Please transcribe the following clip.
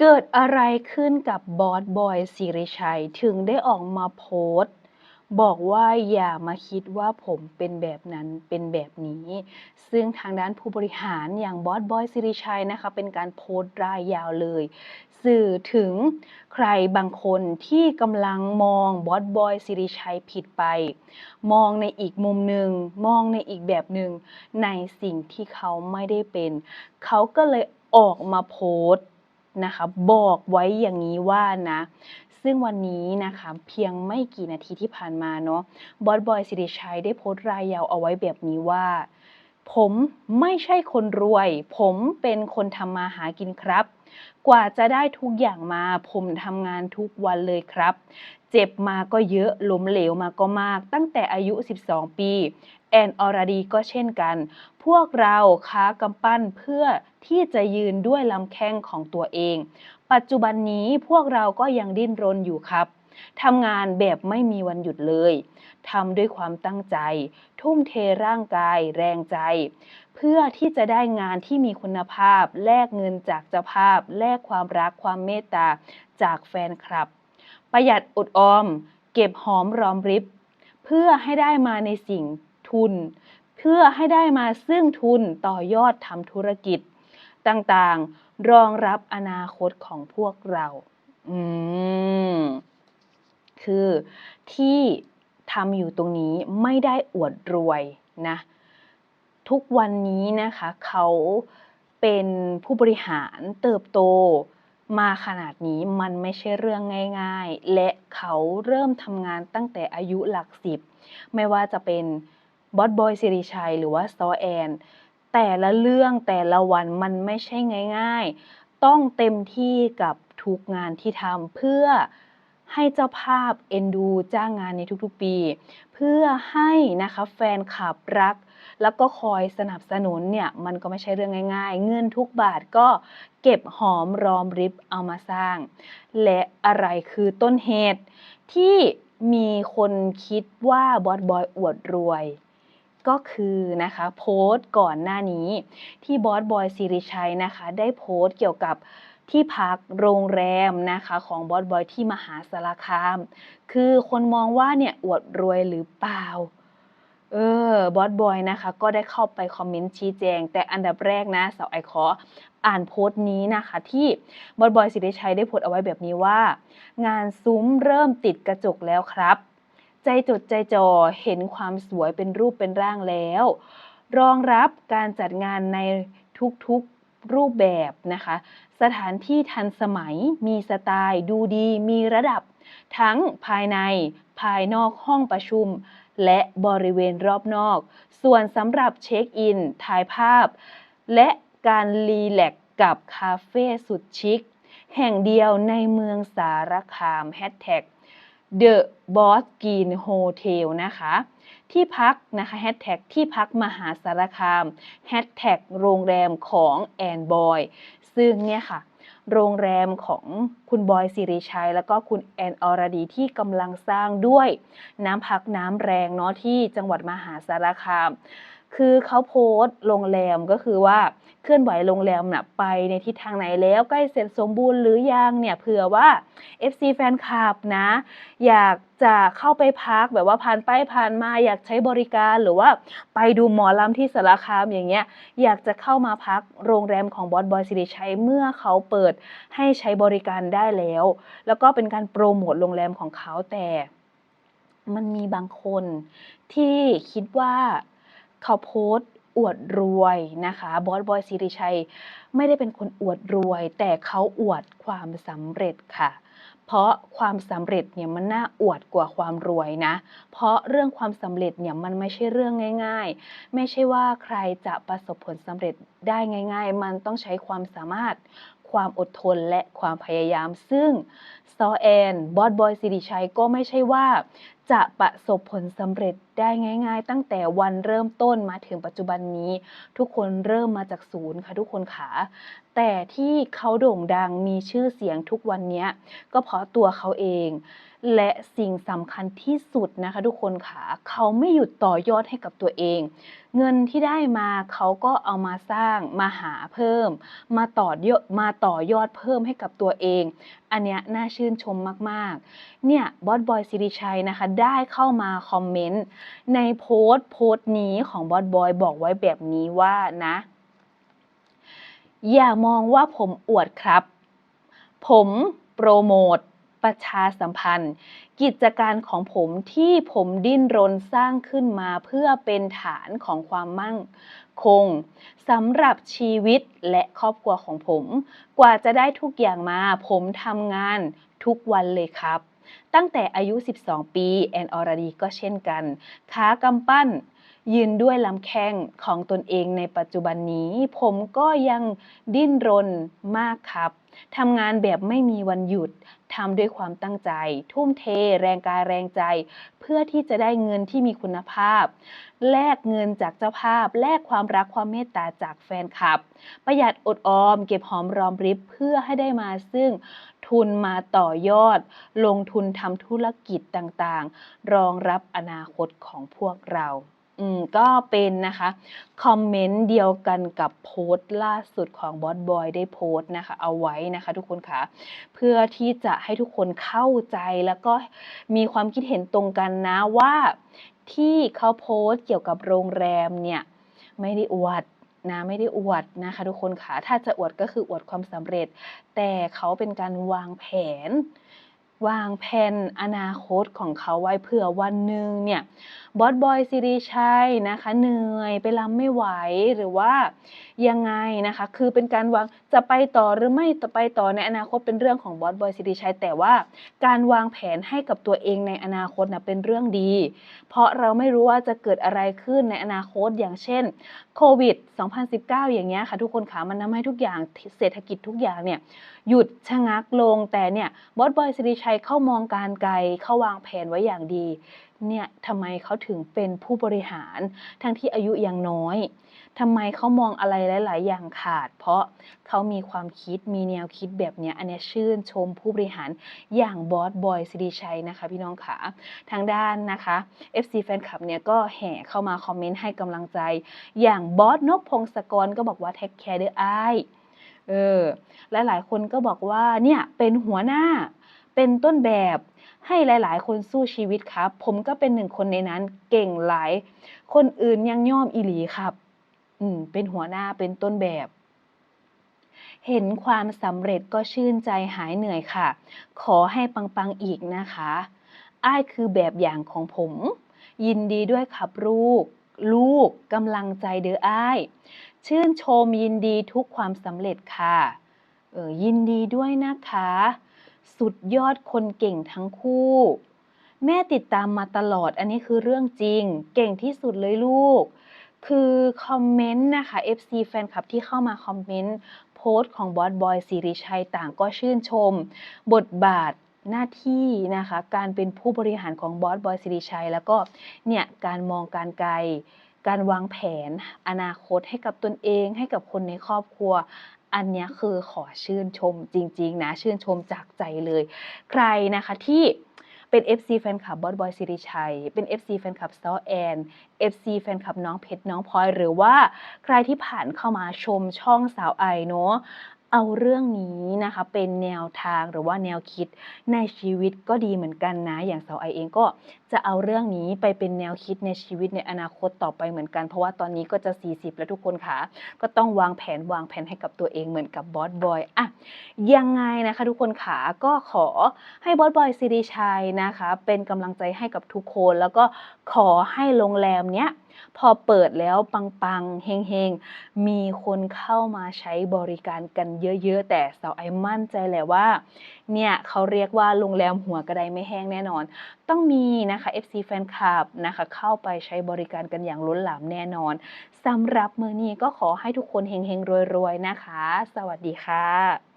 เกิดอะไรขึ้นกับบอสบอยสิริชัยถึงได้ออกมาโพสต์ บอกว่าอย่ามาคิดว่าผมเป็นแบบนั้นเป็นแบบนี้ ซึ่งทางด้านผู้บริหารอย่างบอสบอยสิริชัยนะคะเป็นการโพสต์รายยาวเลย สื่อถึงใครบางคนที่กำลังมองบอสบอยสิริชัยผิดไป มองในอีกมุมหนึ่งมองในอีกแบบหนึ่งในสิ่งที่เขาไม่ได้เป็น เขาก็เลยออกมาโพสต์ นะคะบอกไว้อย่างนี้ว่านะซึ่งวันนี้นะคะเพียงไม่กี่นาทีที่ผ่านมาเนาะบอสบอยสิริชัยได้โพสต์รายยาวเอาไว้แบบนี้ว่า ผมไม่ใช่คนรวย ผมเป็นคนทำมาหากินครับ กว่าจะได้ทุกอย่างมา ผมทำงานทุกวันเลยครับ เจ็บมาก็เยอะล้มเหลวมาก็มาก ตั้งแต่อายุ 12 ปี แอนอรดีก็เช่นกัน พวกเราค้ากำปั้นเพื่อที่จะยืนด้วยลำแข้งของตัวเอง ปัจจุบันนี้พวกเราก็ยังดิ้นรนอยู่ครับ ทำงานแบบไม่มีวันหยุดเลยทำด้วยความตั้งใจ ทุ่มเทร่างกาย แรงใจ เพื่อที่จะได้งานที่มีคุณภาพ แลกเงินจากเจ้าภาพ แลกความรักความเมตตาจากแฟนคลับ ประหยัดอดออม เก็บหอมรอมริบ เพื่อให้ได้มาในสิ่งทุน เพื่อให้ได้มาซึ่งทุนต่อยอดทำธุรกิจต่างๆ รองรับอนาคตของพวกเรา อืม คือที่ทำอยู่ตรงนี้ไม่ได้อวดรวยนะทุกวันนี้นะคะเขาเป็นผู้บริหารเติบโตมาขนาดนี้มันไม่ใช่เรื่องง่าย ๆ และเขาเริ่มทำงานตั้งแต่อายุหลักสิบ ไม่ว่าจะเป็นบอสบอยสิริชัย หรือว่าซอแอน แต่ละเรื่องแต่ละวันมันไม่ใช่ง่าย ๆ ต้องเต็มที่กับทุกงานที่ทำเพื่อ ให้เจ้าภาพเอ็นดูจ้างงานในทุกๆปี เพื่อให้นะคะแฟนคลับรัก แล้วก็คอยสนับสนุนเนี่ยมันก็ไม่ใช่เรื่องง่าย ๆ เงินทุกบาทก็เก็บหอมรอมริบเอามาสร้าง และอะไรคือต้นเหตุ ที่มีคนคิดว่าบอสบอยอวดรวยก็คือนะคะโพสต์ก่อนหน้านี้ที่บอสบอยสิริชัยนะคะ ได้โพสต์เกี่ยวกับ ที่พักโรงแรมนะคะของบอสบอยที่มหาสารคาม คือคนมองว่าเนี่ยอวดรวยหรือเปล่า เออบอสบอยนะคะ ก็ได้เข้าไปคอมเมนต์ชี้แจง แต่อันดับแรกนะสาวไอขออ่านโพสต์นี้นะคะที่บอสบอยสิริชัยได้โพสต์เอาไว้แบบนี้ว่า งานซุ้มเริ่มติดกระจกแล้วครับ ใจจดใจจ่อเห็นความสวยเป็นรูปเป็นร่างแล้ว รองรับการจัดงานในทุกๆ รูปแบบนะคะ สถานที่ทันสมัย มีสไตล์ ดูดี มีระดับ ทั้งภายในภายนอกห้องประชุม และบริเวณรอบนอก ส่วนสำหรับเช็คอิน ถ่ายภาพ และการรีแลกซ์กับคาเฟ่สุดชิค แห่งเดียวในเมืองสารคามแฮชแท็ก The Boss Green Hotel นะคะ ที่พักนะคะแฮชแท็กที่พักมหาสารคามแฮชแท็กโรงแรมของแอนบอยซึ่งเนี่ยค่ะโรงแรมของคุณบอยสิริชัย แล้วก็คุณแอนอรดีที่กำลังสร้างด้วยน้ำพักน้ำแรงเนาะที่จังหวัดมหาสารคาม คือเขาโพสต์โรงแรมก็คือว่าเคลื่อนไหวโรงแรมน่ะไปในทิศทางไหนแล้วใกล้เสร็จสมบูรณ์หรือยังเนี่ยเผื่อว่า FC แฟนคลับนะ อยากจะเข้าไปพักแบบว่าผ่านไปผ่านมาอยากใช้บริการหรือว่าไปดูหมอลำที่สารคามอย่างเงี้ยอยากจะเข้ามาพักโรงแรมของบอสบอยสิริชัยเมื่อเขาเปิดให้ใช้บริการได้แล้ว แล้วก็เป็นการโปรโมทโรงแรมของเขาแต่ มันมีบางคนที่คิดว่า เขาโพสต์อวดรวยนะคะบอสบอยสิริชัย ไม่ได้เป็นคนอวดรวย แต่เขาอวดความสำเร็จค่ะ เพราะความสำเร็จเนี่ยมันน่าอวดกว่าความรวยนะ เพราะเรื่องความสำเร็จเนี่ยมันไม่ใช่เรื่องง่าย ๆ ไม่ใช่ว่าใครจะประสบผลสำเร็จได้ง่าย ๆ มันต้องใช้ความสามารถความอดทนและความพยายาม ซึ่งซอแอนบอสบอยสิริชัยก็ไม่ใช่ว่า จะประสบผลสำเร็จ ได้ง่าย ๆ ตั้งแต่วันเริ่มต้นมาถึงปัจจุบันนี้ ทุกคนเริ่มมาจากศูนย์ค่ะทุกคนขาแต่ที่เขาโด่งดังมีชื่อเสียงทุกวันนี้ก็เพราะตัวเขาเอง และสิ่งสำคัญที่สุดนะคะ ทุกคนขาเขาไม่หยุดต่อยอดให้กับตัวเอง เงินที่ได้มาเขาก็เอามาสร้างมาหาเพิ่ม มาต่อยอดมาต่อยอดเพิ่มให้กับตัวเอง อันเนี้ยน่าชื่นชมมากๆ เนี่ยบอสบอยสิริชัยนะคะ ได้เข้ามาคอมเมนต์ในโพสต์โพสต์นี้ของบอสบอยบอกไว้แบบนี้ว่านะ อย่ามองว่าผมอวดครับ ผมโปรโมทประชาสัมพันธ์ กิจการของผมที่ผมดิ้นรนสร้างขึ้นมาเพื่อเป็นฐานของความมั่งคงสำหรับชีวิตและครอบครัวของผม กว่าจะได้ทุกอย่างมา ผมทำงานทุกวันเลยครับ ตั้งแต่อายุ 12 ปี แอนอรดีก็เช่นกันขากำปั้น ยืนด้วยลำแข้งของตนเองในปัจจุบันนี้ ผมก็ยังดิ้นรนมากครับทำงานแบบไม่มีวันหยุดทำด้วยความตั้งใจ ทุ่มเท แรงกายแรงใจ เพื่อที่จะได้เงินที่มีคุณภาพ แลกเงินจากเจ้าภาพ แลกความรักความเมตตาจากแฟนคลับ ประหยัดอดออม เก็บหอมรอมริบเพื่อให้ได้มาซึ่ง ทุนมาต่อยอด ลงทุนทำธุรกิจต่างๆ รองรับอนาคตของพวกเราอืมก็เป็นนะคะคอมเมนต์เดียวกันกับโพสต์ล่าสุดของบอสบอยได้โพสต์นะคะเอาไว้นะคะทุกคนคะเพื่อที่จะให้ทุกคนเข้าใจแล้วก็มีความคิดเห็นตรงกันนะว่าที่เขาโพสต์เกี่ยวกับโรงแรมเนี่ยไม่ได้อวด นะไม่ได้อวดนะคะ ทุกคนค่ะถ้าจะอวดก็คืออวดความสำเร็จ แต่เขาเป็นการวางแผน วางแผนอนาคตของเขาไว้เผื่อวันหนึ่งเนี่ยบอสบอยสิริชัยนะคะเหนื่อยไปรำไม่ไหวหรือว่ายังไงนะคะคือเป็นการวางจะไปต่อหรือไม่ไปต่อในอนาคตเป็นเรื่องของบอสบอยสิริชัยแต่ว่าการวางแผนให้กับตัวเองในอนาคตนะเป็นเรื่องดี เพราะเราไม่รู้ว่าจะเกิดอะไรขึ้นในอนาคตอย่างเช่นโควิด 2019 อย่างเงี้ยค่ะทุกคนขามันทำให้ทุกอย่างเศรษฐกิจทุกอย่างเนี่ยหยุดชะงักลงแต่เนี่ยบอสบอยสิริชัยเข้ามองการไกลเข้าวางแผนไว้อย่างดี เนี่ยทำไมเขาถึงเป็นผู้บริหาร ทั้งที่อายุยังน้อยทำไมเขามองอะไรหลาย ๆ อย่างขาด เพราะเขามีความคิดมีแนวคิดแบบนี้อันนี้ชื่นชมผู้บริหารอย่างบอสบอยสิริชัยนะคะ พี่น้องขาทางด้านนะคะ FC แฟนคลับเนี่ยก็แห่เข้ามาคอมเมนต์ให้กำลังใจ อย่างบอสนกพงศกรก็บอกว่าแท็กแคร์เด้อไอเออและหลายคนก็บอกว่าเนี่ยเป็นหัวหน้า เป็นต้นแบบให้หลาย ๆ คนสู้ชีวิตครับ ผมก็เป็นหนึ่งคนในนั้นเก่งหลาย คนอื่นยังย่อมอิหลีครับ อืม เป็นหัวหน้าเป็นต้นแบบ เห็นความสำเร็จก็ชื่นใจหายเหนื่อยค่ะ ขอให้ปัง ๆ อีกนะคะ อ้ายคือแบบอย่างของผม ยินดีด้วยครับลูก ลูกกำลังใจเด้ออ้าย ชื่นชมยินดีทุกความสำเร็จค่ะ เออยินดีด้วยนะคะ สุดยอดคนเก่งทั้งคู่ แม่ติดตามมาตลอดอันนี้คือเรื่องจริง เก่งที่สุดเลยลูก คือคอมเมนต์นะคะ FC แฟนคลับที่เข้ามาคอมเมนต์โพสต์ของบอสบอยสิริชัยต่างก็ชื่นชม บทบาทหน้าที่นะคะการเป็นผู้บริหารของบอสบอยสิริชัย แล้วก็เนี่ยการมองการไกล การวางแผน อนาคตให้กับตนเอง ให้กับคนในครอบครัว อันนี้คือขอชื่นชมจริง ๆ นะ ชื่นชมจากใจเลย ใครนะคะที่เป็น FC แฟนคลับบอสบอยสิริชัย เป็น FC แฟนคลับซอแอน FC แฟนคลับน้องเพชรน้องพลอย หรือว่าใครที่ผ่านเข้ามาชมช่องสาวไอเนาะ เอาเรื่องนี้นะคะเป็นแนวทางหรือว่าแนวคิดในชีวิตก็ดีเหมือนกันนะอย่างสาวไอเองก็จะเอาเรื่องนี้ไปเป็นแนวคิดในชีวิตในอนาคตต่อไปเหมือนกัน เพราะว่าตอนนี้ก็จะ 40 แล้วทุกคนค่ะ ก็ต้องวางแผนวางแผนให้กับตัวเองเหมือนกับบอสบอยอะยังไงนะคะทุกคนขาก็ขอให้บอสบอยซีรีชัยนะคะ เป็นกำลังใจให้กับทุกคน แล้วก็ขอให้โรงแรมเนี้ย พอเปิดแล้วปังๆเฮงๆ มีคนเข้ามาใช้บริการกันเยอะๆ แต่สาวไอมั่นใจแหละว่า เนี่ยเขาเรียกว่าโรงแรมหัวกระไดไม่แห้งแน่นอน ต้องมีนะคะ FC แฟนคลับนะคะ เข้าไปใช้บริการกันอย่างล้นหลามแน่นอนสำหรับมือนี้ก็ขอให้ทุกคนเฮงๆรวยๆนะคะ สวัสดีค่ะ